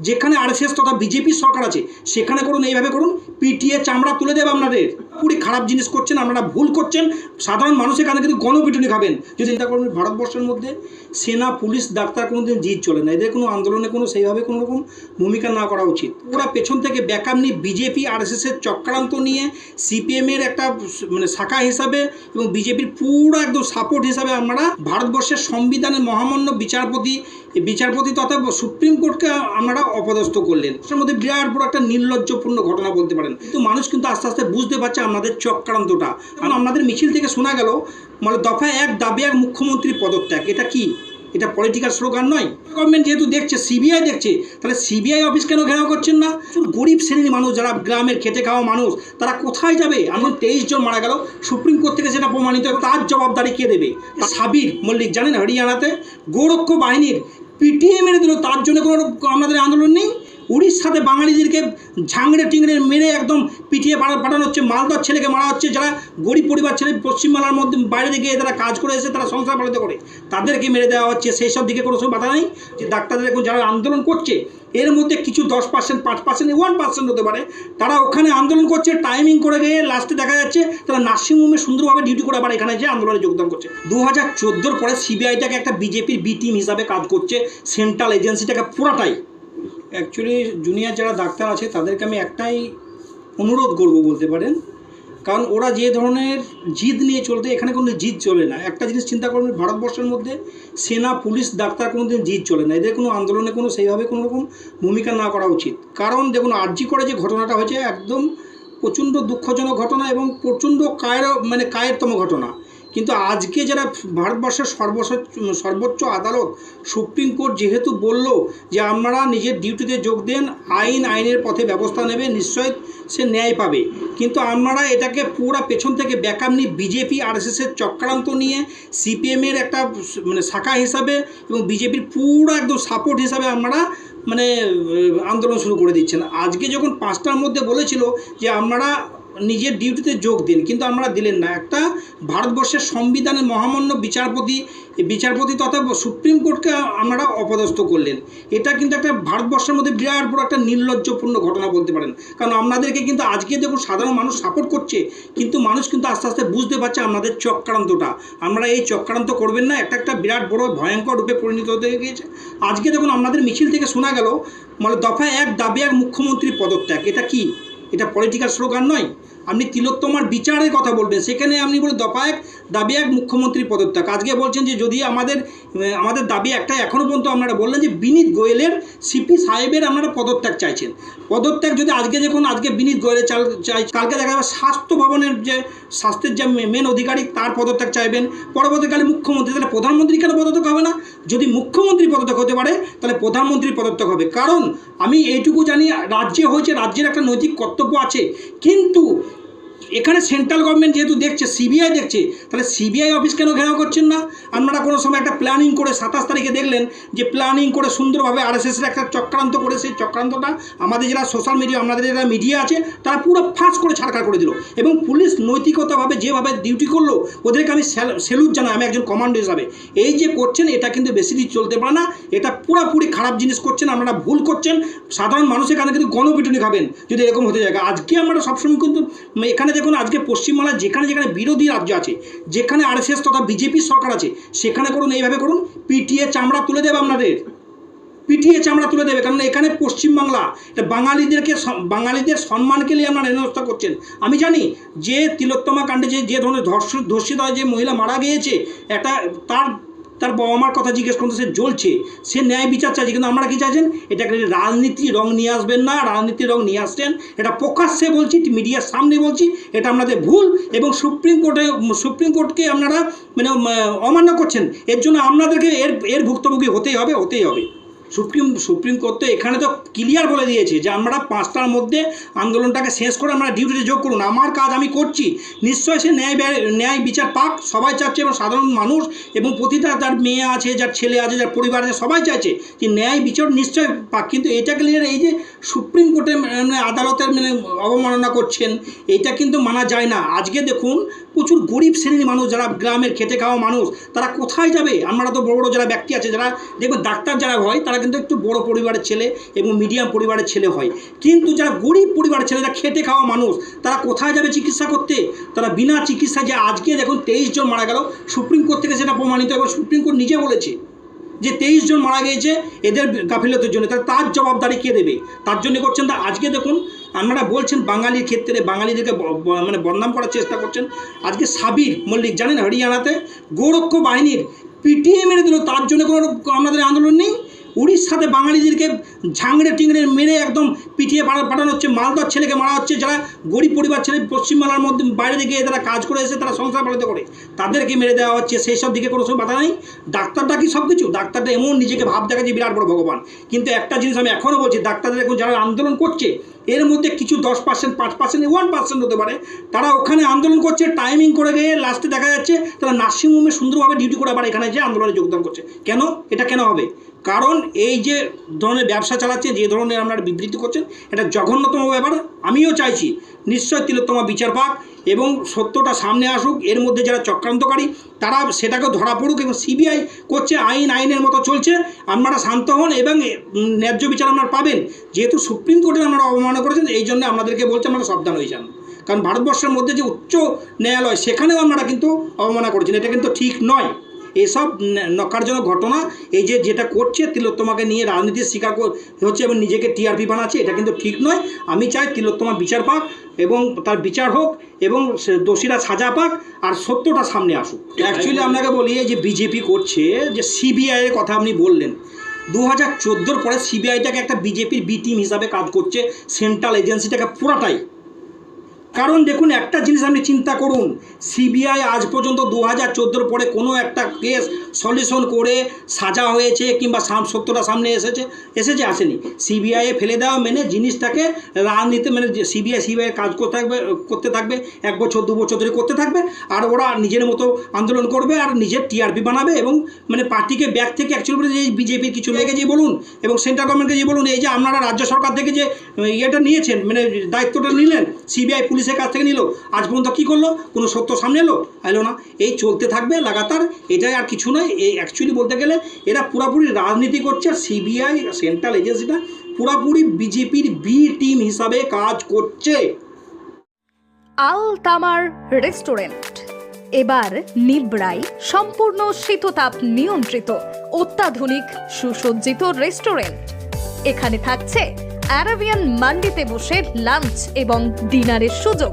যেখানে আরএসএস তথা বিজেপির সরকার আছে, সেখানে করুন, এইভাবে করুন পিটিয়ে চামড়া তুলে দেবে আপনাদের। পুরি খারাপ জিনিস করছেন, আপনারা ভুল করছেন। সাধারণ মানুষের কাছে কিন্তু গণপিটুনি খাবেন। যদি চিন্তা করুন, ভারতবর্ষের মধ্যে সেনা, পুলিশ, ডাক্তার কোনো দিন জিত চলে না। এদের কোনো আন্দোলনে কোনো সেইভাবে কোনো রকম ভূমিকা না করা উচিত। ওরা পেছন থেকে ব্যাকআপ নিয়ে বিজেপি আরএসএসের চক্রান্ত নিয়ে সিপিএমের একটা মানে শাখা হিসাবে এবং বিজেপির পুরো একদম সাপোর্ট হিসাবে আমরা ভারতবর্ষের সংবিধানের মহামান্য বিচারপতি বিচারপতি তথা সুপ্রিম কোর্টকে আপনারা অপদস্থ করলেন। সেটার মধ্যে বিরাট বড় একটা নির্লজ্জপূর্ণ ঘটনা বলতে পারেন। কিন্তু মানুষ কিন্তু আস্তে আস্তে বুঝতে পারছে আমাদের চক্রান্তটা। কারণ আপনাদের মিছিল থেকে শোনা গেল মানে দফায় এক দাবি এক মুখ্যমন্ত্রী পদত্যাগ। এটা কি? এটা পলিটিক্যাল স্লোগান নয়। গভর্নমেন্ট যেহেতু দেখছে সিবিআই দেখছে, তাহলে সিবিআই অফিস কেন ঘেরাও করছেন না? গরিব শ্রেণির মানুষ, যারা গ্রামের খেতে খাওয়া মানুষ, তারা কোথায় যাবে? এমন তেইশ জন মারা গেল, সুপ্রিম কোর্ট থেকে সেটা প্রমাণিত তার জবাবদারি কে দেবে? সাবির মল্লিক, জানেন হরিয়ানাতে? গোরক্ষ বাহিনীর পিটিএ মেরে দিল, তার জন্য কোনো আমাদের আন্দোলন নেই? উড়িষ্যাতে বাঙালিদেরকে ঝাংড়ে টিংড়ে মেরে একদম পিটিয়ে পাঠা- পাঠানো হচ্ছে। মালদার ছেলেকে মারা হচ্ছে। যারা গরিব পরিবার ছেলে পশ্চিমবাংলার মধ্যে বাইরে দিকে তারা কাজ করে এসে তারা সংসার পালিত করে। তাদেরকে মেরে দেওয়া হচ্ছে। সেই সব দিকে কোনো সময় বাধা নেই। যে ডাক্তারদের এখন যারা আন্দোলন করছে, এর মধ্যে কিছু দশ পার্সেন্ট পাঁচ পার্সেন্ট ওয়ান পার্সেন্ট হতে পারে। তারা ওখানে আন্দোলন করছে টাইমিং করে গিয়ে লাস্টে দেখা যাচ্ছে, তারা নার্সিংহোমে সুন্দরভাবে ডিউটি করে আবার এখানে যে আন্দোলনে যোগদান করছে। দু হাজার চোদ্দোর পরে সিবিআইটাকে একটা বিজেপির বি টিম হিসাবে কাজ করছে। সেন্ট্রাল এজেন্সিটাকে পুরাটাই। অ্যাকচুয়ালি জুনিয়র যারা ডাক্তার আছে, তাদেরকে আমি একটাই অনুরোধ করব বলতে পারেন। কারণ ওরা যে ধরনের জিদ নিয়ে চলতে, এখানে কোনো জিদ চলে না। একটা জিনিস চিন্তা করবেন, ভারতবর্ষের মধ্যে সেনা, পুলিশ, ডাক্তার কোনো দিন জিদ চলে না। এদের কোনো আন্দোলনে কোনো সেইভাবে কোনো রকম ভূমিকা না করা উচিত। কারণ দেখুন, আর্জি করে যে ঘটনাটা হয়েছে, একদম প্রচণ্ড দুঃখজনক ঘটনা এবং প্রচণ্ড কায়ের মানে কায়েরতম ঘটনা। কিন্তু আজকে যারা ভারতবর্ষের সর্বসোচ্চ সর্বোচ্চ আদালত, সুপ্রিম কোর্ট যেহেতু বলল যে আপনারা নিজের ডিউটিতে যোগ দেন, আইন, আইনের পথে ব্যবস্থা নেবে নিশ্চয় সে ন্যায় পাবে। কিন্তু আপনারা এটাকে পুরো পেছন থেকে ব্যাকআপ নিয়ে বিজেপি আরএসএসের চক্রান্ত নিয়ে সিপিএমের একটা মানে শাখা হিসাবে এবং বিজেপির পুরো একদম সাপোর্ট হিসাবে আপনারা মানে আন্দোলন শুরু করে দিচ্ছেন। আজকে যখন পাঁচটার মধ্যে বলেছিল যে আপনারা নিজের ডিউটিতে যোগ দিন। কিন্তু আমরা দিলেন না। একটা ভারতবর্ষের সংবিধানের মহামান্য বিচারপতি বিচারপতি তথা সুপ্রিম কোর্টকে আপনারা অপদস্থ করলেন। এটা কিন্তু একটা ভারতবর্ষের মধ্যে বিরাট বড় একটা নির্লজ্জপূর্ণ ঘটনা বলতে পারেন। কারণ আপনাদেরকে কিন্তু আজকে দেখুন সাধারণ মানুষ সাপোর্ট করছে, কিন্তু মানুষ কিন্তু আস্তে আস্তে বুঝতে পারছে আপনাদের চক্রান্তটা। আমরা এই চক্রান্ত করবেন না। একটা একটা বিরাট বড় ভয়ঙ্কর রূপে পরিণত হতে গিয়েছে। আজকে দেখুন আপনাদের মিছিল থেকে শোনা গেল মানে দফা এক দাবি এক মুখ্যমন্ত্রীর পদত্যাগ। এটা কি? এটা পলিটিক্যাল স্লোগান নয়? আপনি তিলোত্তমার বিচারের কথা বলবেন, সেখানে আপনি বলে দফা এক দাবি এক মুখ্যমন্ত্রী পদত্যাগ। আজকে বলছেন যে যদি আমাদের আমাদের দাবি একটা এখনও পর্যন্ত আপনারা বললেন যে বিনীত গোয়েলের সিপি সাহেবের আপনারা পদত্যাগ চাইছেন। পদত্যাগ যদি আজকে দেখুন, আজকে বিনীত গোয়েলের চাল, চাই, কালকে দেখা যাবে স্বাস্থ্য ভবনের যে স্বাস্থ্যের যে মেন অধিকারী, তার পদত্যাগ চাইবেন। পরবর্তীকালে মুখ্যমন্ত্রী, তাহলে প্রধানমন্ত্রী কেন পদত্যাগ হবে না? যদি মুখ্যমন্ত্রী পদত্যাগ হতে পারে, তাহলে প্রধানমন্ত্রীর পদত্যাগ হবে। কারণ আমি এইটুকু জানি, রাজ্যে হয়েছে, রাজ্যের একটা নৈতিক কর্তব্য আছে। কিন্তু এখানে সেন্ট্রাল গভর্নমেন্ট যেহেতু দেখছে সিবিআই দেখছে, তাহলে সিবিআই অফিস কেন ঘেরাও করছেন না? আপনারা কোনো সময় একটা প্ল্যানিং করে সাতাশ তারিখে দেখলেন যে প্ল্যানিং করে সুন্দরভাবে আরএসএসের একটা চক্রান্ত করে, সেই চক্রান্তটা আমাদের যারা সোশ্যাল মিডিয়া আমাদের যারা মিডিয়া আছে, তারা পুরো ফাঁস করে ছাড়খাড় করে দিল। এবং পুলিশ নৈতিকতাভাবে যেভাবে ডিউটি করল, ওদেরকে আমি সেলুট জানাই, আমি একজন কমান্ডো হিসাবে। এই যে করছেন, এটা কিন্তু বেশি দিন চলতে পারে না। এটা পুরোপুরি খারাপ জিনিস করছেন, আপনারা ভুল করছেন। সাধারণ মানুষের কাছে কিন্তু গণপিটুনি খাবেন, যদি এরকম হতে যায়। আজকে আমরা সবসময় কিন্তু, এখানে দেখুন আজকে পশ্চিমবাংলায় যেখানে যেখানে বিরোধী রাজ্য আছে, যেখানে আরএসএস তথা বিজেপির সরকার আছে, সেখানে করুন, এইভাবে করুন পিটিয়ে চামড়া তুলে দেবে আপনাদের। পিটিয়ে চামড়া তুলে দেবে, কারণ এখানে পশ্চিমবাংলা বাঙালিদেরকে বাঙালিদের সম্মানকে নিয়ে আপনারা হেনস্থা করছেন। আমি জানি যে তিলোত্তমা কাণ্ডে যে যে ধরনের ধর্ষ, ধর্ষিত হয়, যে মহিলা মারা গিয়েছে এটা তার তার বাবা মার কথা জিজ্ঞেস করতে সে জ্বলছে, সে ন্যায় বিচার চাইছে, কিন্তু আমরা কি চাইছেন? এটাকে রাজনীতি রং নিয়ে আসবেন না রাজনীতি রং নিয়ে আসছেন। এটা প্রকাশ্যে বলছি, মিডিয়ার সামনে বলছি, এটা আপনাদের ভুল এবং সুপ্রিম কোর্টে, সুপ্রিম কোর্টকে আপনারা মানে অমান্য করছেন। এর জন্য আপনাদেরকে এর এর ভুক্তভোগী হতেই হবে হতেই হবে। সুপ্রিম সুপ্রিম কোর্ট তো এখানে তো ক্লিয়ার বলে দিয়েছে যে আমরা পাঁচটার মধ্যে আন্দোলনটাকে শেষ করে আমরা ডিউটিতে যোগ করুন। আমার কাজ আমি করছি। নিশ্চয়ই সে ন্যায় ন্যায় বিচার পাক, সবাই চাচ্ছে এবং সাধারণ মানুষ এবং প্রতিটা যার মেয়ে আছে, যার ছেলে আছে, যার পরিবার আছে, সবাই চাইছে যে ন্যায় বিচার নিশ্চয় পাক। কিন্তু এটা ক্লিয়ার এই যে সুপ্রিম কোর্টে মানে আদালতের মানে অবমাননা করছেন, এটা কিন্তু মানা যায় না। আজকে দেখুন, প্রচুর গরিব শ্রেণির মানুষ, যারা গ্রামের খেটে খাওয়া মানুষ, তারা কোথায় যাবে? আমরা তো বড় বড় যারা ব্যক্তি আছে, যারা দেখবেন ডাক্তার যারা হয়, তারা তারা কিন্তু একটু বড় পরিবারের ছেলে এবং মিডিয়াম পরিবারের ছেলে হয়। কিন্তু যারা গরিব পরিবারের ছেলে, যারা খেটে খাওয়া মানুষ, তারা কোথায় যাবে চিকিৎসা করতে? তারা বিনা চিকিৎসায় যে আজকে দেখুন তেইশ জন মারা গেল, সুপ্রিম কোর্ট থেকে সেটা প্রমাণিত এবং সুপ্রিম কোর্ট নিজে বলেছে যে তেইশ জন মারা গিয়েছে এদের গাফিলতের জন্য। তাহলে তার জবাবদারি কে দেবে? তার জন্য করছেন তা আজকে দেখুন, আপনারা বলছেন বাঙালির ক্ষেত্রে বাঙালিদেরকে মানে বদনাম করার চেষ্টা করছেন। আজকে সাবির মল্লিক জানেন, হরিয়ানাতে গোরক্ষ বাহিনীর পিটিএ মেরে দিল, তার জন্য কোনো আমাদের আন্দোলন নেই? উড়িষ্যাতে বাঙালিদেরকে ঝাংড়ে টিংড়ে মেরে একদম পিটিয়ে পাঠা- পাঠানো হচ্ছে। মালদার ছেলেকে মারা হচ্ছে। যারা গরিব পরিবার ছেলে, পশ্চিমবাংলার মধ্যে বাইরে গিয়ে তারা কাজ করে এসে তারা সংসার পালিত করে। তাদেরকে মেরে দেওয়া হচ্ছে। সেই সব দিকে কোনো সময় বাধা নেই। ডাক্তারটা কি সব কিছু? ডাক্তারটা এমন নিজেকে ভাব দেখা যে বিরাট বড় ভগবান। কিন্তু একটা জিনিস আমি এখনও বলছি, ডাক্তারদের এখন যারা আন্দোলন করছে, এর মধ্যে কিছু দশ পার্সেন্ট পাঁচ পার্সেন্ট ওয়ান পার্সেন্ট হতে পারে। তারা ওখানে আন্দোলন করছে টাইমিং করে গিয়ে লাস্টে দেখা যাচ্ছে, তারা নার্সিংহোমে সুন্দরভাবে ডিউটি করে আবার এখানে যে আন্দোলনে যোগদান করছে। কেন? এটা কেন হবে? কারণ এই যে ধরনের ব্যবসা চালাচ্ছে যে ধরনের আপনারা বিবৃতি করছেন, এটা জঘন্যতম ব্যাপার। আমিও চাইছি, নিশ্চয় তিলোত্তমা বিচার পাক এবং সত্যটা সামনে আসুক, এর মধ্যে যারা চক্রান্তকারী, তারা সেটাকে ধরা পড়ুক এবং সিবিআই করছে, আইন, আইনের মতো চলছে, আপনারা শান্ত হন এবং ন্যায্য বিচার আপনারা পাবেন। যেহেতু সুপ্রিম কোর্টের আপনারা অবমাননা করেছেন, এই জন্য আপনাদেরকে বলছে আপনারা সাবধান হয়ে যান। কারণ ভারতবর্ষের মধ্যে যে উচ্চ ন্যায়ালয়, সেখানেও আপনারা কিন্তু অবমাননা করেছেন, এটা কিন্তু ঠিক নয়। এসব নকারজনক ঘটনা, এই যে যেটা করছে তিলোত্তমাকে নিয়ে রাজনীতির শিকার হচ্ছে এবং নিজেকে টিআরপি বানাচ্ছে, এটা কিন্তু ঠিক নয়। আমি চাই তিলোত্তমা বিচার পাক এবং তার বিচার হোক এবং দোষীরা সাজা পাক আর সত্যটা সামনে আসুক। অ্যাকচুয়ালি আপনাকে বলি যে বিজেপি করছে, যে সিবিআইয়ের কথা আপনি বললেন দু হাজার চোদ্দোর পরে সিবিআইটাকে একটা বিজেপির বি টিম হিসাবে কাজ করছে সেন্ট্রাল এজেন্সিটাকে পুরাটাই কারণ দেখুন, একটা জিনিস আপনি চিন্তা করুন সিবিআই আজ পর্যন্ত দু হাজার পরে কোনো একটা কেস সলিউশন করে সাজা হয়েছে কিংবা সাম- সত্যটা সামনে এসেছে এসেছে, আসেনি। সিবিআইয়ে ফেলে দেওয়া মেনে জিনিসটাকে রাজনীতি মানে সিবিআই সিবিআই কাজ করতে থাকবে করতে থাকবে, এক বছর, দু বছর ধরে করতে থাকবে, আর ওরা নিজের মতো আন্দোলন করবে আর নিজের টিআরপি বানাবে এবং মানে পার্টিকে ব্যাক থেকে অ্যাকচুয়ালি যে বিজেপির কিছু লেগে যে বলুন এবং সেন্ট্রাল গভর্নমেন্টকে যে বলুন, এই যে আপনারা রাজ্য সরকার থেকে যে ইয়েটা নিয়েছেন মানে দায়িত্বটা নিলেন সিবিআই পুলিশের কাছ থেকে নিল, আজ পর্যন্ত কী করল? কোনো সত্য সামনে এলো? এলো না। এই চলতে থাকবে, লাগাতার, এটাই আর কিছু নয়। এই অ্যাকচুয়ালি বলতে গেলে এরা পুরোপুরি রাজনীতি করছে আর সিবিআই সেন্ট্রাল এজেন্সিটা পুরোপুরি বিজেপির বি টিম হিসাবে কাজ করছে। আল তামার রেস্টুরেন্ট। এবার নিবড়াই সম্পূর্ণ শীততাপ নিয়ন্ত্রিত, অত্যাধুনিক, সুসজ্জিত রেস্টুরেন্ট। এখানে থাকছে অ্যারাবিয়ান মান্ডিতে বসে লাঞ্চ এবং ডিনারের সুযোগ।